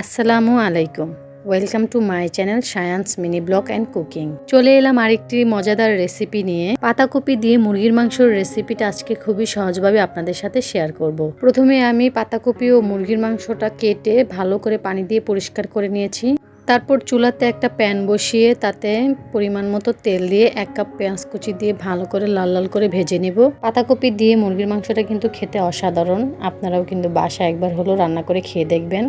আসসালামু আলাইকুম। Welcome to my channel science mini blog and cooking চলে এলাম আরেকটি মজাদার রেসিপি নিয়ে। পাতাকপি দিয়ে মুরগির মাংসর রেসিপিটা আজকে খুবই সহজভাবে আপনাদের সাথে শেয়ার করব। প্রথমে আমি পাতাকপি ও মুরগির মাংসটা কেটে ভালো করে পানি দিয়ে পরিষ্কার করে নিয়েছি। তারপর চুলাতে একটা প্যান বসিয়ে তাতে পরিমাণ মতো তেল দিয়ে এক কাপ পেঁয়াজ কুচি দিয়ে ভালো করে লাল লাল করে ভেজে নেব। পাতাকপি দিয়ে মুরগির মাংসটা কিন্তু খেতে অসাধারণ। আপনারাও কিন্তু বাসা একবার হলো রান্না করে খেয়ে দেখবেন।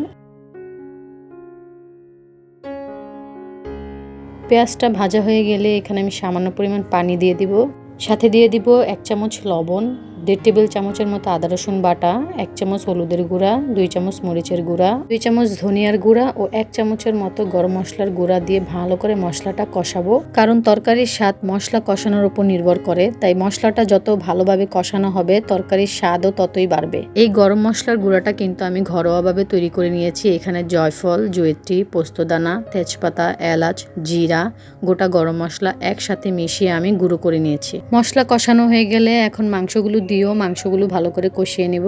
পেঁয়াজটা ভাজা হয়ে গেলে এখানে আমি সামান্য পরিমাণ পানি দিয়ে দিব। সাথে দিয়ে দিব এক চামচ লবণ দেড় টেবিল চামচের মতো আদা রসুন বাটা, এক চামচ হলুদের গুঁড়া, দুই চামচ মরিচের গুঁড়া, দুই চামচ ধনিয়ার গুঁড়া ও এক চামচের মতো গরম মশলার গুঁড়া দিয়ে ভালো করে মশলাটা কষাবো। কারণ তরকারির স্বাদ মশলা কষানোর উপর নির্ভর করে, তাই মশলাটা যত ভালোভাবে কষানো হবে, তরকারির স্বাদও ততই বাড়বে। এই গরম মশলার গুঁড়াটা কিন্তু আমি ঘরোয়াভাবে তৈরি করে নিয়েছি। এখানে জয়ফল, জয়ত্রী, পোস্তদানা, তেজপাতা, এলাচ, জিরা, গোটা গরম মশলা একসাথে মিশিয়ে আমি গুঁড়ো করে নিয়েছি। মশলা কষানো হয়ে গেলে এখন মাংসগুলো দিয়েও মাংসগুলো ভালো করে কষিয়ে নেব।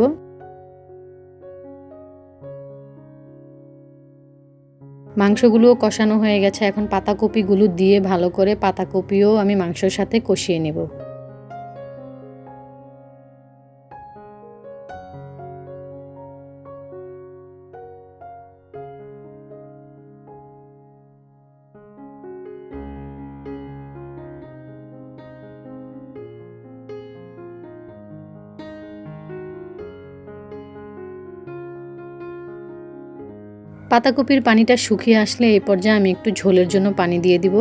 মাংসগুলো কষানো হয়ে গেছে, এখন পাতাকপিগুলো দিয়ে ভালো করে পাতাকপিও আমি মাংসের সাথে কষিয়ে নেব। পাতাকপির পানিটা শুকিয়ে আসলে এই পর্যায়ে আমি একটু ঝোলের জন্য পানি দিয়ে দিব।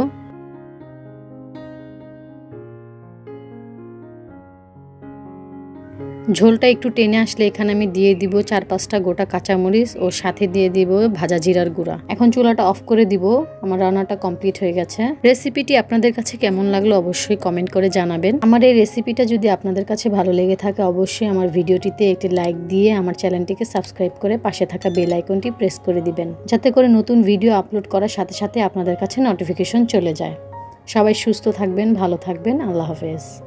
ঝোলটা একটু টেনে আসলে এখানে আমি দিয়ে দিব চার পাঁচটা গোটা কাঁচামরিচ ও সাথে দিয়ে দিব ভাজা জিরার গুঁড়া। এখন চুলাটা অফ করে দিব, আমার রান্নাটা কমপ্লিট হয়ে গেছে। রেসিপিটি আপনাদের কাছে কেমন লাগল অবশ্যই কমেন্ট করে জানাবেন। আমার এই রেসিপিটা যদি আপনাদের কাছে ভালো লেগে থাকে, অবশ্যই আমার ভিডিওটিতে একটি লাইক দিয়ে আমার চ্যানেলটিকে সাবস্ক্রাইব করে পাশে থাকা বেল আইকনটি প্রেস করে দিবেন, যাতে করে নতুন ভিডিও আপলোড করার সাথে সাথে আপনাদের কাছে নোটিফিকেশন চলে যায়। সবাই সুস্থ থাকবেন, ভালো থাকবেন, আল্লাহ হাফেজ।